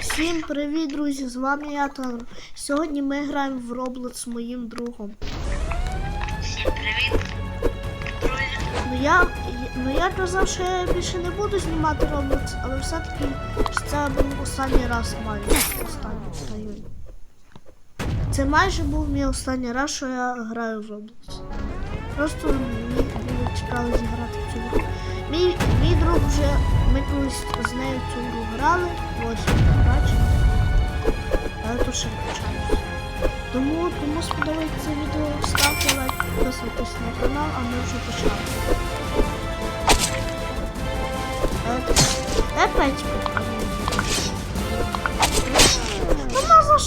Всім привіт, друзі! З вами я Танр. Сьогодні ми граємо в Roblox з моїм другом. Всім привіт, друзі. Ну я, ну я казав, що я більше не буду знімати Roblox, але все-таки це був останній раз майже. Останній. Це майже був мій останній раз, що я граю в Roblox. Просто мені було цікаво зіграти в цю гру. Мій, мій друг вже, ми колись з нею цю гру грали, ось бачите. Але тут ще почалося. Тому, тому сподобається відео, ставте лайк, підписуйтесь на канал, а ми вже почали. Е, Опять Вона за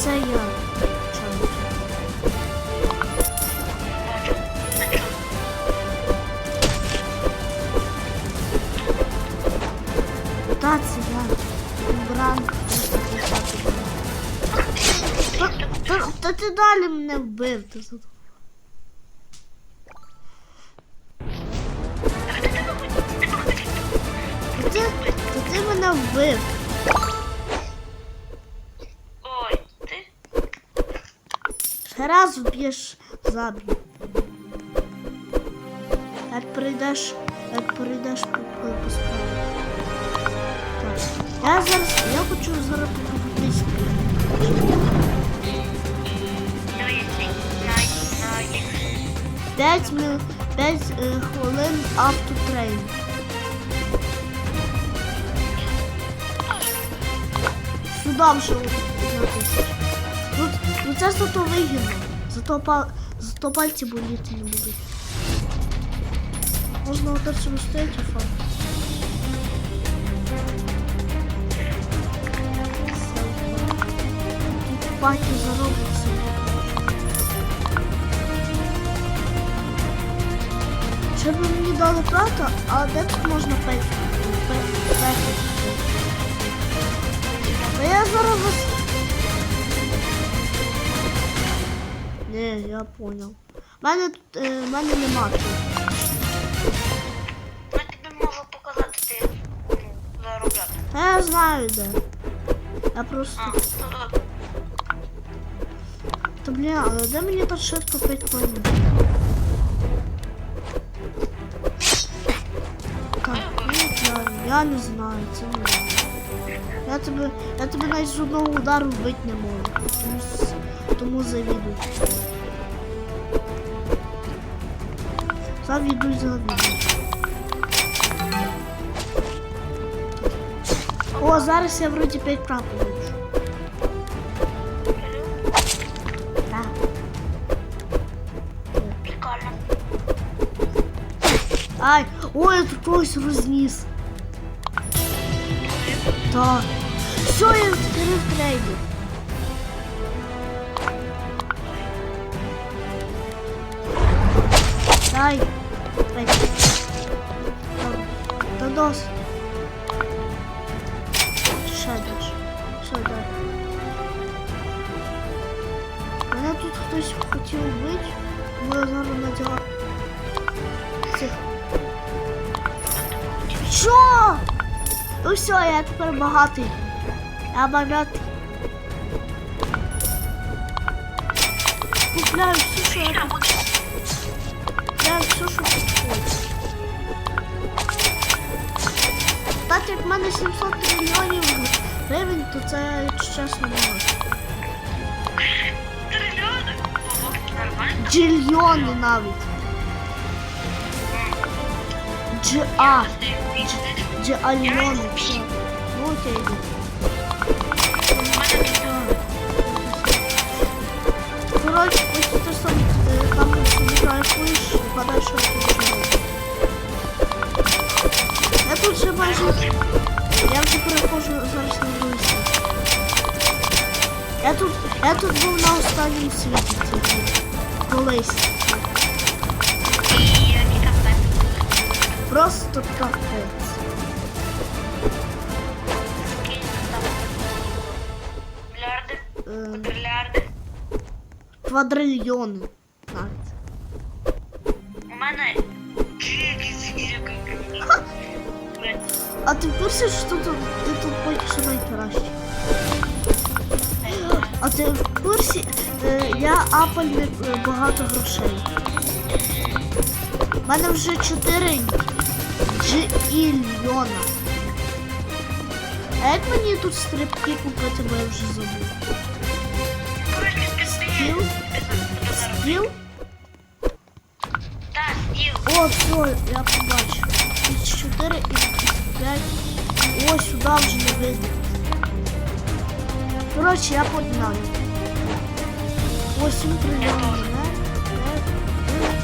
Оце я. Та це я. Бранк. Та, та, та ти далі мене вбив. Ти тут. Раз вб'єш забій. Як прийдеш, як прийдеш по, справі. Так. Я зараз, я хочу зараз їх. 5, мil, 5 е, хвилин автотрейн. Сюди вже написано. Ну, ну це зато вигідно. Зато, па, зато пальці боліти не будуть. Можна отак собі стояти факт. Тут паті заробиться. Ще б мені дали плату, а де тут можна. Та я зараз. Я понял. Мене тут, е, мене нема тут. Я тобі можу показати, де ну, заробляти. Та я знаю де. Я просто... А, добре. Та блін, але де мені тут швидко 5 хвилин? Так, ну, я, я не знаю, це не знаю. Я тебе, я тебе навіть з одного удару вбити не можу. Тому, тому завідуй. Завідуй, завідуй. О, зараз я вроді 5 крапок вийшов. Так. Прикольно. Ай, ой, я тут когось розніс. Так. Що я відкрив трейдер? Та- Та досить. Ще даш. Ще дай. Мене тут хтось хотів вбити, я зараз. Цих. Що? Ну все, я тепер багатий. Я багатий. Купляю все, що я Купляю все, що тут хочу. Так як в мене 700 мільйонів гривень, то це, чесно? Ого, нормально. Джильйони навіть. Дж а Джальйони. Ну окей. Я вже переходжу зараз на другий світ. Я тут, я тут був на останньому світі тільки. Колись. І які там так? Просто капець. Скільки там? Мільярди? е, Трильярди. квадрильйони. Навіть. У мене чики А ти в курсі, що тут, ти тут поки що найкращий? А ти в курсі, е, я апельне е, багато грошей. У мене вже 4 джільйона. А як мені тут стрибки купити, бо я вже забув? Стіл? Стіл? Так, стіл. О, все, я побачив. 4 і 5. О, сюди вже не видно. Коротше, я подняв. 8 трильйонів монет.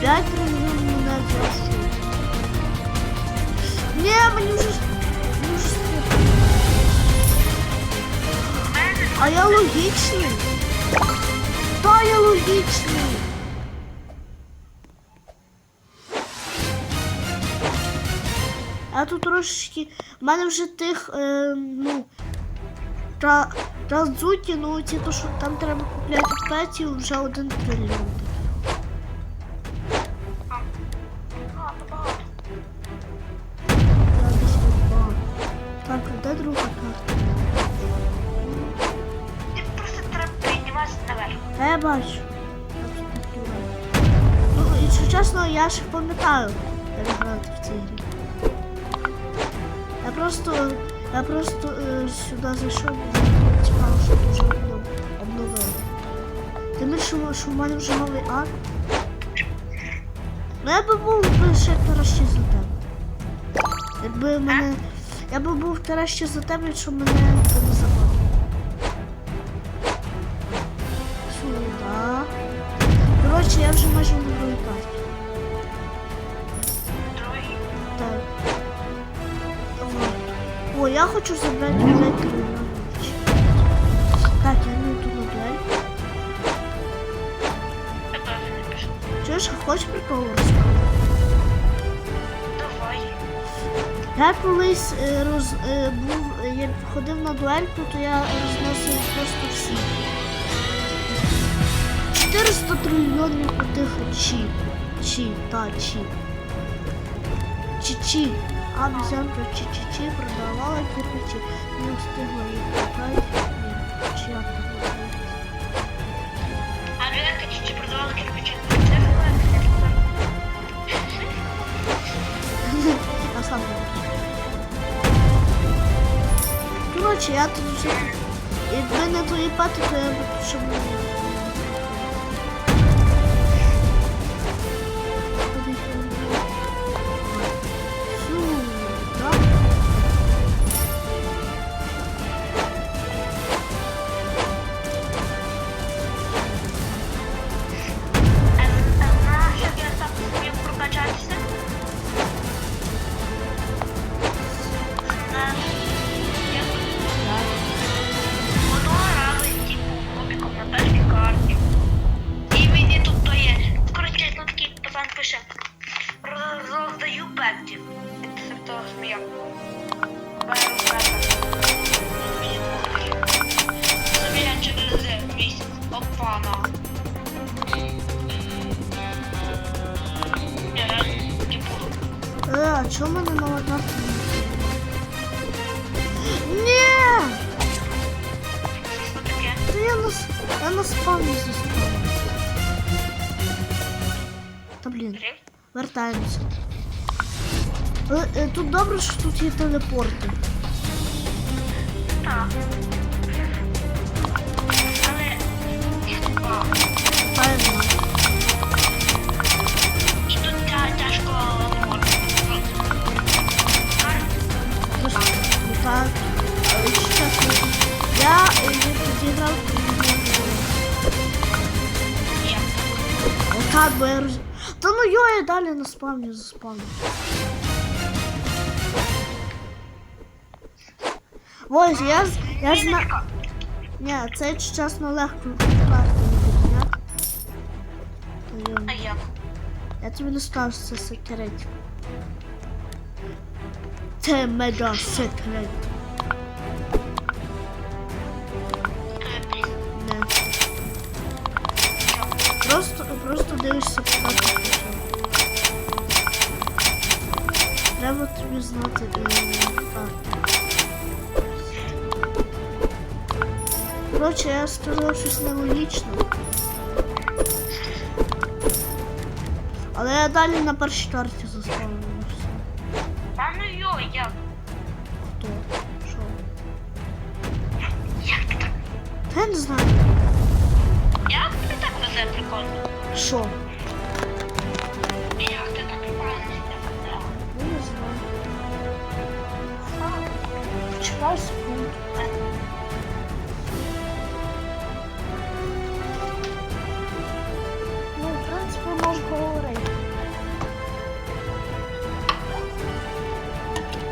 5 трильйонів монет я що? Ні, мені вже... Мені вже стрибки. А я логічний. Та я логічний. А тут трошечки. В мене вже тих, е, ну. Та, Транзуті, ну ці то, що там треба купляти петів, вже один трильйон. Я. Так, де друга карта? Просто треба підніматися наверх. Та я бачу. Ну, якщо чесно, я ж пам'ятаю, як грати в цій грі. Просто, я просто е, сюди зайшов, і цікаво, що дуже обнов- обновили. Тим більше, що, в мене вже новий арт. Ну я би був ще краще за тебе. Якби мене. Я би був краще за тебе, якщо мене не забрали. Сюда. Коротше, я вже майже карті. Другий. Так. О, я хочу дуель Кримінович. Так, я не йду на дуель. Я теж не пишу. Чуєш, а хочеш прикол? Давай. Я колись е, роз, е, був, е, ходив на дуельку, то я розносив просто всі. 400 трильйонів отих чі. Чі, та чі. Чі-чі. А взянка чі-чі-чі продавала кирпичі. Не встигла їх продати. Чи як називається? А Река чи продавала кирпичі? А сам. Коротше, я тут вже... Якби не твої пати, то я б тут ще Це того змія. Беру пектів. Мені тут Змія через місяць. Опана. Я раз не буду. Е, а чому мене нова карта не Ні! Що таке? Та я на, с- я на спавні заспала. Та блін, Гриф? Е, е, тут добре, що тут є телепорти. Так. Але. Певно. І тут тя- тяжко говорити. Тож, ну так. Але якщо я е, не підіграв. Є. Отак, бо я роз... Та ну йо, я далі на спавні заспавню. Ось, я, я знаю. Ні, це чесно легко. А як? я тобі це секрет. Це мега секрет. Не. Просто, просто дивишся показати почав. Треба тобі знати карти. Коротше, я сказав щось нелогічне. Але я далі на першій карті заспавнив все. Та ну йо, як? Хто? Що? Як ти так? Та я не знаю. Як тобі так везе прикольно? Що? Як ти так себе Я не знаю. Чекай секунду.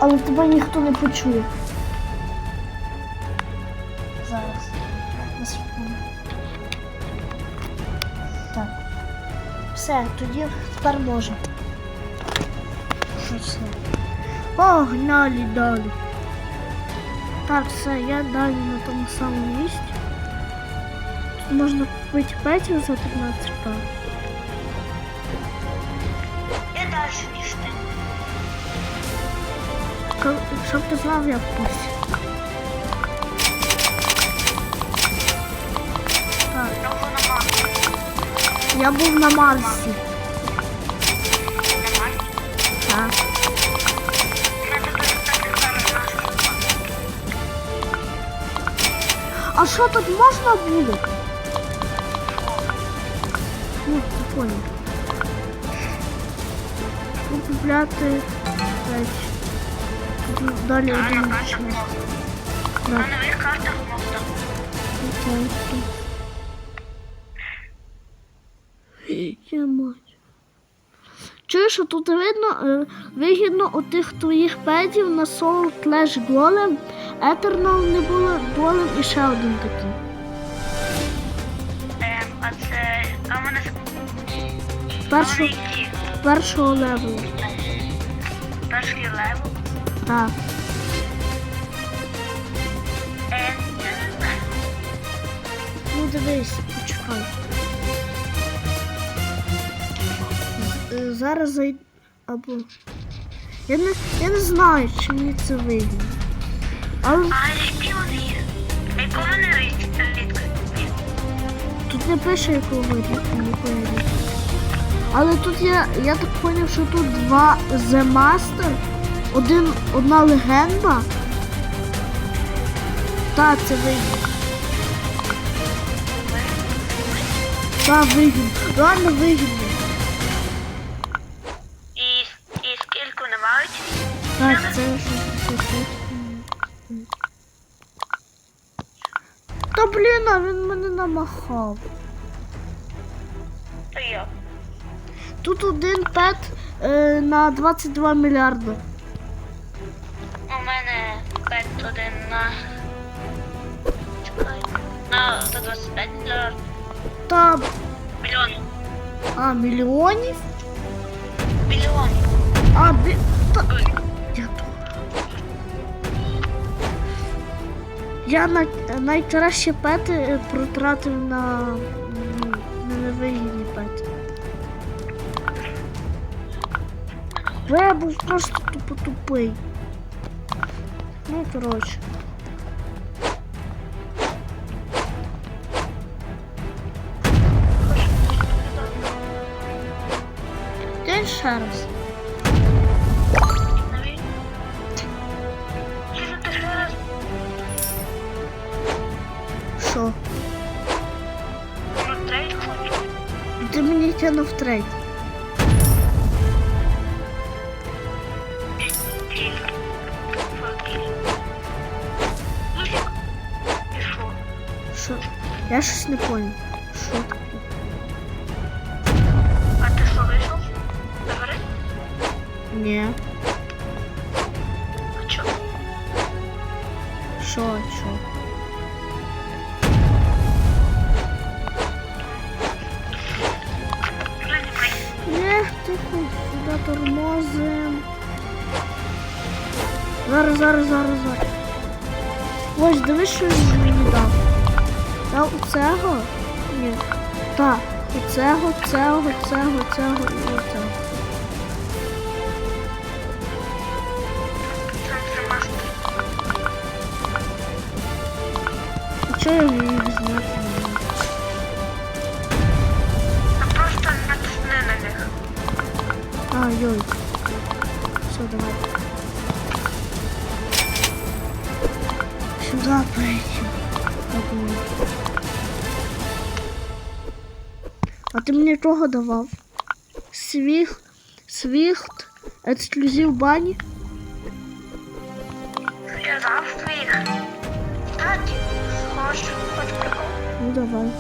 Але тебе ніхто не почує. Зараз. На секунду. Так. Все, тоді тепер можемо. Що це? Погнали далі. Так, все, я далі на тому самому місці. Тут можна купити петів за 15 к Я далі ніж ти. Щоб ти знав, як пусть. Так, я був на Марсі. А що тут можна буде? Ну, ти понял. Купляти речі. Далі А один. Да. На нових картах можна. Я мать. Чуєш, що тут видно е, вигідно у тих твоїх педів на Soul Clash Golem, Eternal не було голем і ще один такий. Ем, а це... А мене... Першого, першого левелу. Перший левел. Не знаю. Ну дивись, почекай. Е, Зараз зайду. Або. Я не, я не знаю, чи мені це вигідно. Але А які вони є? Яку вони річ- рідкості? тут не пише якого рідкості. Але тут я, я так зрозумів, що тут два The Master, один, одна легенда. Так, це вигідно. Так, вигідно. Реально вигідно. І, і скільки вони мають? Так, це щось. Та блін, а він мене намахав. Я. Тут один пет е, на 22 мільярди. У мене пет один на... Чекай. На 125 мільйонів. Та Мільйонів. а, мільйонів? Мільйонів. А, бі... Та... Я. Я на... найкраще пети е, протратив на, на невигідні пети. Бо я був просто тупо тупий. Ну, коротше. День ще раз. Нові. Чи ти ще раз? Що? Ну, трейд хочу. Ти мені тянув трейд. Я щось не понял. Що таке? А ти що вийшов? Загори? Ні. А чо? Що, що? Приймай. Не, тихо, сюди тормозим. Зараз, зараз, зараз, зараз. Ось, дивись, що він мені дав. Дав у цього? Ні. Так. Оцього, цього, цього, цього і оцього. Це вже мастер. А чого я не? А просто натисни на них. А, йой. Все, давай. Сюда пройти. Ти мені чого давав? Свіхт, свіхт, ексклюзив бані? Я дав своїх. Кстати, схож, хоч прикол. Ну давай.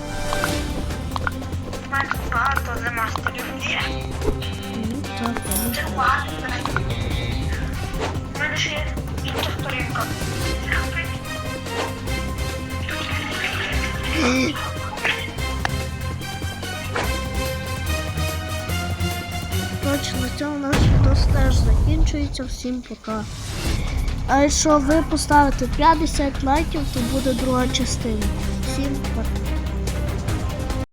У мене багато за мастерів є. Ну, так, давай. Це багато. У мене ще є інша сторінка. Точно, це наш відос теж закінчується. Всім пока. А якщо ви поставите 50 лайків, то буде друга частина. Всім пока.